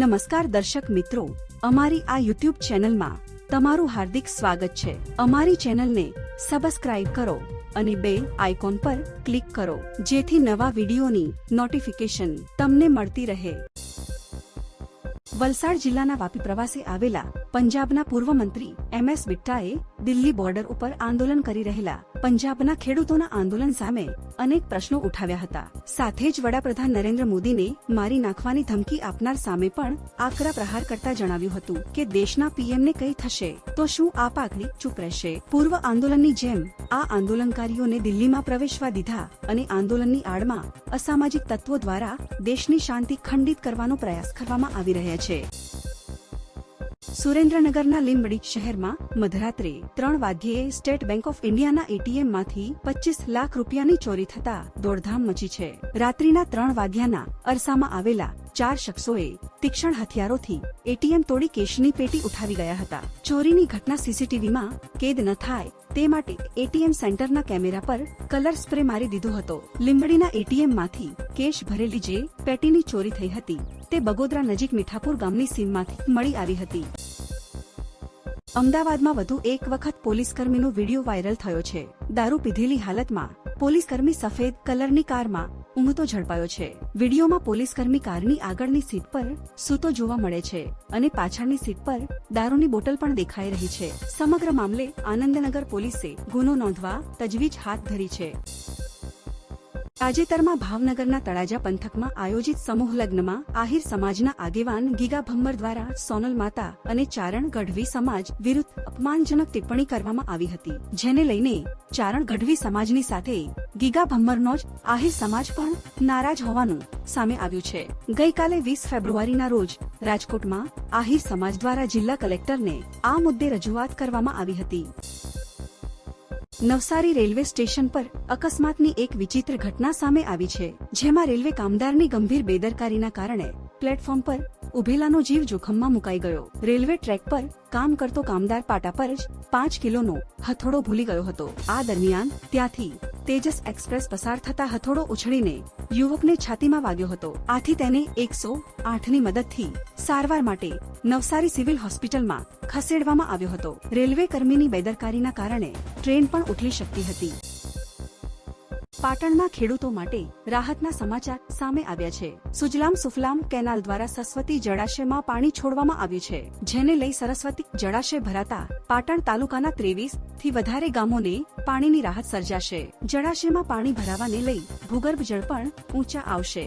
નમસ્કાર દર્શક મિત્રો, અમારી આ યુટ્યુબ ચેનલમાં તમારું હાર્દિક સ્વાગત છે. અમારી ચેનલને સબસ્ક્રાઇબ કરો અને બે આઇકોન પર ક્લિક કરો, જેથી નવા વિડીયોની નોટિફિકેશન તમને મળતી રહે. વલસાડ જિલ્લાના વાપી પ્રવાસે આવેલા પંજાબના પૂર્વ મંત્રી એમ એસ બિટ્ટાએ દિલ્હી બોર્ડર ઉપર આંદોલન કરી રહેલા પંજાબના ખેડૂતોના આંદોલન સામે અનેક પ્રશ્નો ઉઠાવ્યા હતા. સાથે જ વડાપ્રધાન નરેન્દ્ર મોદીને મારી નાખવાની ધમકી આપનાર સામે પણ આકરા પ્રહાર કરતા જણાવ્યું હતું કે દેશના પીએમને કઈ થશે તો શું આ પાઘડી ચૂપ રહેશે? પૂર્વ આંદોલનની જેમ આ આંદોલનકારીઓને દિલ્હીમાં પ્રવેશવા દીધા અને આંદોલનની આડમાં અસામાજિક તત્વો દ્વારા દેશની શાંતિ ખંડિત કરવાનો પ્રયાસ કરવામાં આવી રહ્યા છે. સુરેન્દ્રનગરના લીંબડી શહેરમાં મધરાત્રે ત્રણ વાગ્યે સ્ટેટ બેંક ઓફ ઇન્ડિયાના એટીએમમાંથી પચીસ લાખ રૂપિયાની ચોરી થતા દોડધામ મચી છે. રાત્રિના ત્રણ વાગ્યાના અરસામાં આવેલા ચાર શખ્સોએ તીક્ષ્ણ હથિયારોથી એટીએમ તોડી કેશની પેટી ઉઠાવી ગયા હતા. ચોરીની ઘટના સીસીટીવીમાં કેદ ન થાય તે માટે એટીએમ સેન્ટરના કેમેરા પર કલર સ્પ્રે મારી દીધો હતો. લીંબડીના એટીએમમાંથી કેશ ભરેલી જે પેટીની ચોરી થઈ હતી તે બગોદરા નજીક મીઠાપુર ગામની સીમમાંથી મળી આવી હતી. અમદાવાદમાં વધુ એક વખત પોલીસકર્મીનો વીડિયો વાયરલ થયો છે. દારૂ પીધેલી હાલતમાં પોલીસકર્મી સફેદ કલરની કારમાં ઊંઘતો ઝડપાયો છે. વિડીયોમાં પોલીસકર્મી કારની આગળની સીટ પર સૂતો જોવા મળે છે અને પાછળની સીટ પર દારૂની બોટલ પણ દેખાઈ રહી છે. સમગ્ર મામલે આનંદનગર પોલીસે ગુનો નોંધવા તજવીજ હાથ ધરી છે. તાજેતરમાં ભાવનગરના તળાજા પંથકમાં આયોજિત સમૂહ લગ્નમાં આહિર સમાજના આગેવાન ગીગા ભમ્મર દ્વારા સોનલ માતા અને ચારણ ગઢવી સમાજ વિરુદ્ધ અપમાનજનક ટિપ્પણી કરવામાં આવી હતી, જેને લઈને ચારણ ગઢવી સમાજની સાથે ગીગા ભમ્મરનો જ આહિર સમાજ પણ નારાજ હોવાનું સામે આવ્યું છે. ગઈકાલે વીસ ફેબ્રુઆરીના રોજ રાજકોટમાં આહિર સમાજ દ્વારા જિલ્લા કલેક્ટરને આ મુદ્દે રજૂઆત કરવામાં આવી હતી. નવસારી રેલવે સ્ટેશન પર અકસ્માતની એક વિચિત્ર ઘટના સામે આવી છે, જેમાં રેલવે કામદારની ગંભીર બેદરકારીના કારણે પ્લેટફોર્મ પર ઉભેલાનો જીવ જોખમમાં મુકાઈ ગયો. રેલવે ટ્રેક પર કામ કરતો કામદાર પાટા પર જ પાંચ કિલોનો હથોડો ભૂલી ગયો હતો. આ દરમિયાન ત્યાંથી તેજસ એક્સપ્રેસ પસાર થતા હથોડો ઉછળીને યુવકને છાતીમાં વાગ્યો હતો. આથી તેને એકસો આઠની મદદથી સારવાર માટે નવસારી સિવિલ હોસ્પિટલમાં ખસેડવામાં આવ્યો હતો. રેલવે કર્મીની બેદરકારીના કારણે ટ્રેન પણ ઉઠી શકતી હતી. પાટણના ખેડૂતો માટે રાહતના સમાચાર સામે આવ્યા છે. સુજલામ સુફલામ કેનાલ દ્વારા સરસ્વતી જળાશયમાં પાણી છોડવામાં આવ્યું છે. જેને લઈ સરસ્વતી જળાશય ભરાતા પાટણ તાલુકાના ત્રેવીસથી વધારે ગામોને પાણીની રાહત સર્જાશે. જળાશયમાં પાણી ભરાવાને લઈ ભૂગર્ભ જળ પણ ઊંચા આવશે.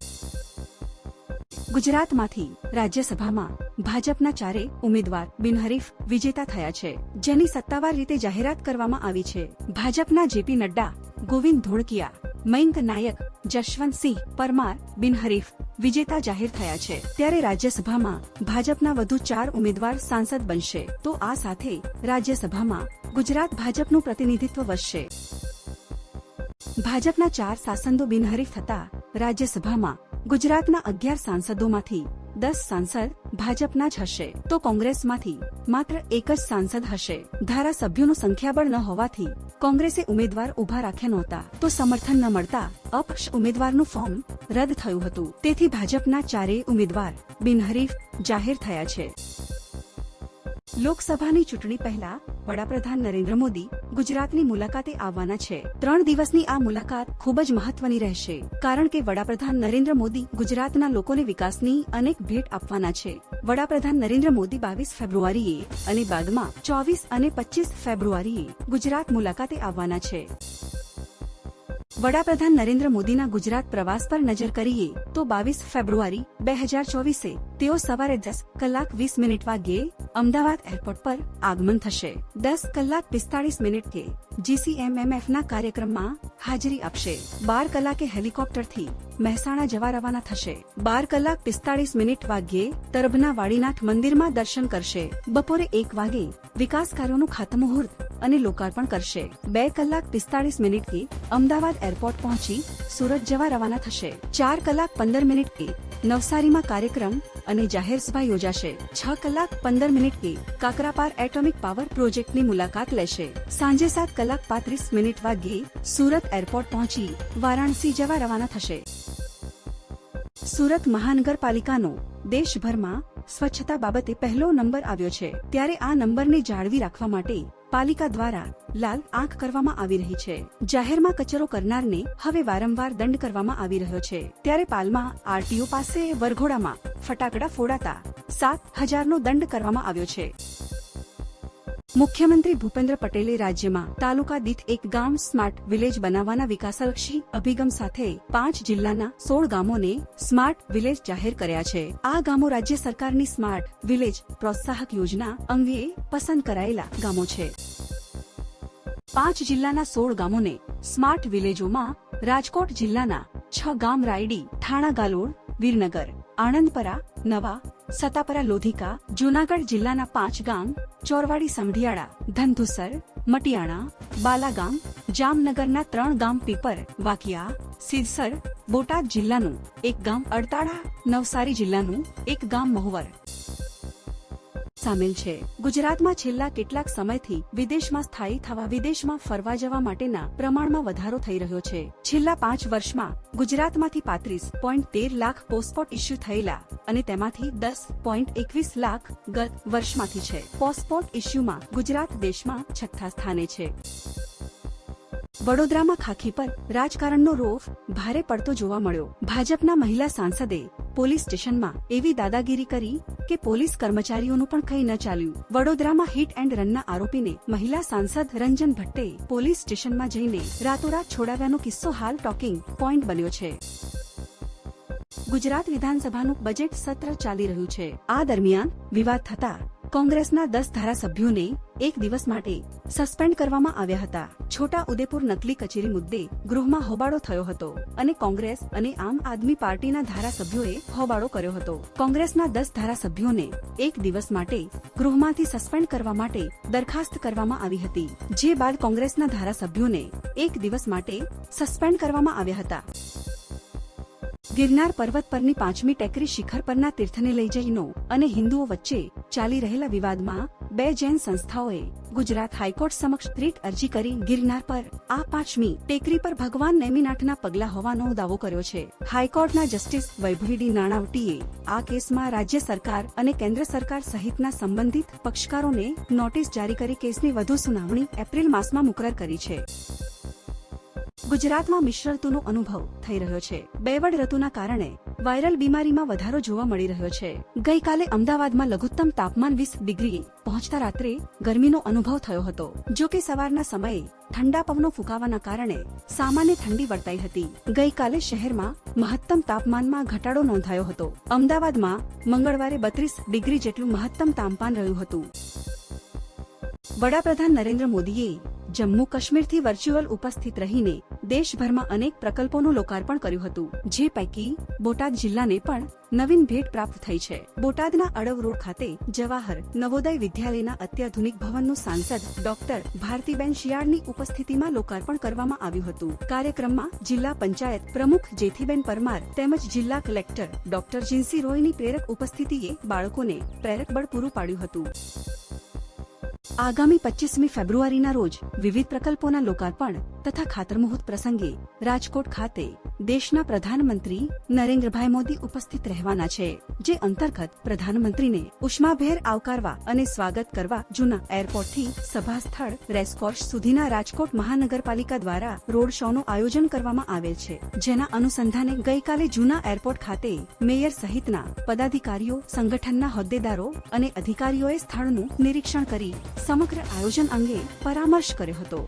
ગુજરાતમાંથી રાજ્યસભામાં ભાજપના ચારે ઉમેદવાર બિનહરીફ વિજેતા થયા છે. જેની સત્તાવાર રીતે જાહેરાત કરવામાં આવી છે. ભાજપના જેપી નડ્ડા, ગોવિંદ ધોળકિયા મયંક નાયક જશવંતસિંહ પરમાર બિનહરીફ વિજેતા જાહેર થયા છે. ત્યારે રાજ્યસભામાં ભાજપના વધુ ચાર ઉમેદવાર સાંસદ બનશે. તો આ સાથે રાજ્યસભામાં ગુજરાત ભાજપનું પ્રતિનિધિત્વ વધશે. ભાજપના ચાર સાંસદો બિનહરીફ થતા રાજ્યસભામાં ગુજરાતના અગિયાર સાંસદોમાંથી દસ સાંસદ ભાજપના જ હશે. તો કોંગ્રેસમાંથી માત્ર એક જ સાંસદ હશે. ધારાસભ્યોનું સંખ્યાબળ ન હોવાથી કોંગ્રેસે ઉમેદવાર ઊભા રાખ્યા નહોતા. તો સમર્થન ન મળતા અપક્ષ ઉમેદવારનું ફોર્મ રદ થયું હતું. તેથી ભાજપના ચારેય ઉમેદવાર બિનહરીફ જાહેર થયા છે. લોકસભાની ચૂંટણી પહેલા વડાપ્રધાન નરેન્દ્ર મોદી ગુજરાતની મુલાકાતે આવવાના છે. ત્રણ દિવસની આ મુલાકાત ખૂબ જ મહત્વની રહેશે, કારણ કે વડાપ્રધાન નરેન્દ્ર મોદી ગુજરાતના લોકોને વિકાસની અનેક ભેટ આપવાના છે. વડાપ્રધાન નરેન્દ્ર મોદી બાવીસ ફેબ્રુઆરીએ અને બાદમાં ચોવીસ અને પચીસ ફેબ્રુઆરીએ ગુજરાત મુલાકાતે આવવાના છે. વડાપ્રધાન નરેન્દ્ર મોદીના ગુજરાત પ્રવાસ પર નજર કરીએ તો બાવીસ ફેબ્રુઆરી બે હજાર ચોવીસે તેઓ સવારે દસ કલાક વીસ મિનિટ વાગ્યે અમદાવાદ એરપોર્ટ પર આગમન થશે. દસ કલાક પિસ્તાળીસ મિનિટે જીસીએમએમએફ ના કાર્યક્રમમાં હાજરી આપશે. બાર કલાકે હેલિકોપ્ટરથી મહેસાણા જવા રવાના થશે. બાર કલાક પિસ્તાળીસ મિનિટ વાગ્યે તરભના વાડીનાથ મંદિરમાં દર્શન કરશે. બપોરે એક વાગે વિકાસ કાર્યોનું ખાતમુહૂર્ત અને લોકાર્પણ કરશે. બે કલાક પિસ્તાળીસ મિનિટથી અમદાવાદ એરપોર્ટ પહોંચી સુરત જવા રવાના થશે. ચાર કલાક પંદર મિનિટથી નવસારીમાં કાર્યક્રમ અને જાહેર સભા યોજાશે. છ કલાક પંદર મિનિટથી કાકરાપાર એટોમિક પાવર પ્રોજેક્ટની મુલાકાત લેશે. સાંજે સાત કલાક પાંત્રીસ મિનિટ વાગ્યે સુરત એરપોર્ટ પહોંચી વારાણસી જવા રવાના થશે. સુરત મહાનગરપાલિકાનો દેશભરમાં સ્વચ્છતા બાબતે પહેલો નંબર આવ્યો છે. ત્યારે આ નંબરને જાળવી રાખવા માટે પાલિકા દ્વારા લાલ આંખ કરવામાં આવી રહી છે. જાહેરમાં કચરો કરનારને હવે વારંવાર દંડ કરવામાં આવી રહ્યો છે. ત્યારે પાલમાં આરટીઓ પાસે વરઘોડામાં ફટાકડા ફોડાતા સાત હજારનો દંડ કરવામાં આવ્યો છે. મુખ્યમંત્રી ભૂપેન્દ્ર પટેલે રાજ્યમાં તાલુકા દીઠ એક ગામ સ્માર્ટ વિલેજ બનાવવાના વિકાસલક્ષી અભિગમ સાથે પાંચ જિલ્લાના સોળ ગામોને સ્માર્ટ વિલેજ જાહેર કર્યા છે. આ ગામો રાજ્ય સરકારની સ્માર્ટ વિલેજ પ્રોત્સાહક યોજના અંગે પસંદ કરાયેલા ગામો છે. પાંચ જિલ્લાના સોળ ગામોને સ્માર્ટ વિલેજોમાં રાજકોટ જિલ્લાના છ ગામ રાયડી ઠાણા ગાલોડ, વીરનગર, આણંદપરા, નવા સતાપરા લોધિકા, જૂનાગઢ જિલ્લાના પાંચ ગામ, ચોરવાડી સમઢિયાળા ધનધુસર મટિયાણા, બાલાગામ, જામનગરના ત્રણ ગામ પીપર, વાકિયા, સિરસર, બોટાદ જિલ્લાનું એક ગામ, અડતાળા, નવસારી જિલ્લાનું એક ગામ, મહુવર. સામેલ છે. ગુજરાતમાં છેલ્લા કેટલાક સમયથી વિદેશમાં સ્થાયી થવા, વિદેશમાં ફરવા જવા માટેના પ્રમાણમાં વધારો થઈ રહ્યો છે. છેલ્લા પાંચ વર્ષમાં ગુજરાતમાંથી પાંત્રીસ પોઈન્ટ તેર લાખ પોસ્ટપોર્ટ ઇસ્યુ થયેલા અને તેમાંથી દસ પોઈન્ટ એકવીસ લાખ ગત વર્ષમાંથી છે. પોસ્ટપોર્ટ ઇસ્યુમાં ગુજરાત દેશમાં છઠ્ઠા સ્થાને છે. વડોદરામાં ખાખી પર રાજકારણનો રોફ ભારે પડતો જોવા મળ્યો. ભાજપના મહિલા સાંસદે પોલીસ સ્ટેશનમાં એવી દાદાગીરી કરી કે પોલીસ કર્મચારીઓનું પણ કંઈ ન ચાલ્યું. વડોદરામાં હિટ એન્ડ રનના આરોપીને મહિલા સાંસદ રંજન ભટ્ટે પોલીસ સ્ટેશનમાં જઈને રાતોરાત છોડાવ્યાનો કિસ્સો હાલ ટોકિંગ પોઈન્ટ બન્યો છે. ગુજરાત વિધાનસભાનું બજેટ સત્ર ચાલી રહ્યું છે. આ દરમિયાન વિવાદ થતા કોંગ્રેસના દસ ધારાસભ્યોને એક દિવસ માટે સસ્પેન્ડ કરવામાં આવ્યા હતા. છોટા ઉદેપુર નકલી કચેરી મુદ્દે ગૃહમાં હોબાળો થયો હતો અને કોંગ્રેસ અને આમ આદમી પાર્ટીના ધારાસભ્યોએ હોબાળો કર્યો હતો. કોંગ્રેસના દસ ધારાસભ્યોને એક દિવસ માટે ગૃહમાંથી સસ્પેન્ડ કરવા માટે દરખાસ્ત કરવામાં આવી હતી. જે બાદ કોંગ્રેસના ધારાસભ્યોને એક દિવસ માટે સસ્પેન્ડ કરવામાં આવ્યા હતા. ગિરનાર પર્વત પરની પાંચમી ટેકરી શિખર પરના તીર્થને લઈ જઈનો અને હિન્દુઓ વચ્ચે ચાલી રહેલા વિવાદમાં બે જૈન સંસ્થાઓએ ગુજરાત હાઈકોર્ટ સમક્ષ ત્રીટ અરજી કરી ગિરનાર પર આ પાંચમી ટેકરી પર ભગવાન નેમિનાથના પગલા હોવાનો દાવો કર્યો છે. હાઈકોર્ટના જસ્ટિસ વૈભવી ડી નાણાવટીએ આ કેસમાં રાજ્ય સરકાર અને કેન્દ્ર સરકાર સહિતના સંબંધિત પક્ષકારોને નોટિસ જારી કરી કેસની વધુ સુનાવણી એપ્રિલ માસમાં મુકરર કરી છે. ગુજરાતમાં મિશ્ર ઋતુનો અનુભવ થઈ રહ્યો છે. બેવડ ઋતુના કારણે વાયરલ બીમારીમાં વધારો જોવા મળી રહ્યો છે. ગઈકાલે અમદાવાદમાં લઘુત્તમ તાપમાન વીસ ડિગ્રી પહોંચતા રાત્રે ગરમીનો અનુભવ થયો હતો. જો કે સવારના સમયે ઠંડા પવનો ફૂંકાવાના કારણે સામાન્ય ઠંડી વર્તાઈ હતી. ગઈકાલે શહેરમાં મહત્તમ તાપમાનમાં ઘટાડો નોંધાયો હતો. અમદાવાદમાં મંગળવારે બત્રીસ ડિગ્રી જેટલું મહત્તમ તાપમાન રહ્યું હતું. વડાપ્રધાન નરેન્દ્ર મોદીએ જમ્મુ કાશ્મીરથી વર્ચ્યુઅલ ઉપસ્થિત રહીને દેશભરમાં અનેક પ્રકલ્પોનું લોકાર્પણ કર્યું હતું. જે પૈકી બોટાદ જિલ્લાને પણ નવીન ભેટ પ્રાપ્ત થઈ છે. બોટાદના અડવ રોડ ખાતે જવાહર નવોદય વિદ્યાલયના અત્યાધુનિક ભવનનું સાંસદ ડોક્ટર ભારતીબેન શિયાળની ઉપસ્થિતિમાં લોકાર્પણ કરવામાં આવ્યું હતું. કાર્યક્રમમાં જિલ્લા પંચાયત પ્રમુખ જેથીબેન પરમાર તેમજ જિલ્લા કલેક્ટર ડોક્ટર જીન્સી રોયની પ્રેરક ઉપસ્થિતિએ બાળકોને પ્રેરક બળ પૂરું પાડ્યું હતું. આગામી પચીસમી ફેબ્રુઆરીના રોજ વિવિધ પ્રકલ્પોના લોકાર્પણ તથા ખાતરમુહૂર્ત પ્રસંગે રાજકોટ ખાતે દેશના પ્રધાનમંત્રી નરેન્દ્રભાઈ મોદી ઉપસ્થિત રહેવાના છે, જે અંતર્ગત પ્રધાનમંત્રીને ઉષ્માભેર આવકારવા અને સ્વાગત કરવા જૂના એરપોર્ટથી સભા સ્થળ રેસકોર્સ સુધીના રાજકોટ મહાનગરપાલિકા દ્વારા રોડ શોનું આયોજન કરવામાં આવેલ છે. જેના અનુસંધાને ગઈકાલે જૂના એરપોર્ટ ખાતે મેયર સહિતના પદાધિકારીઓ, સંગઠનના હોદ્દેદારો અને અધિકારીઓએ સ્થળનું નિરીક્ષણ કરી સમગ્ર આયોજન અંગે પરામર્શ કર્યો હતો.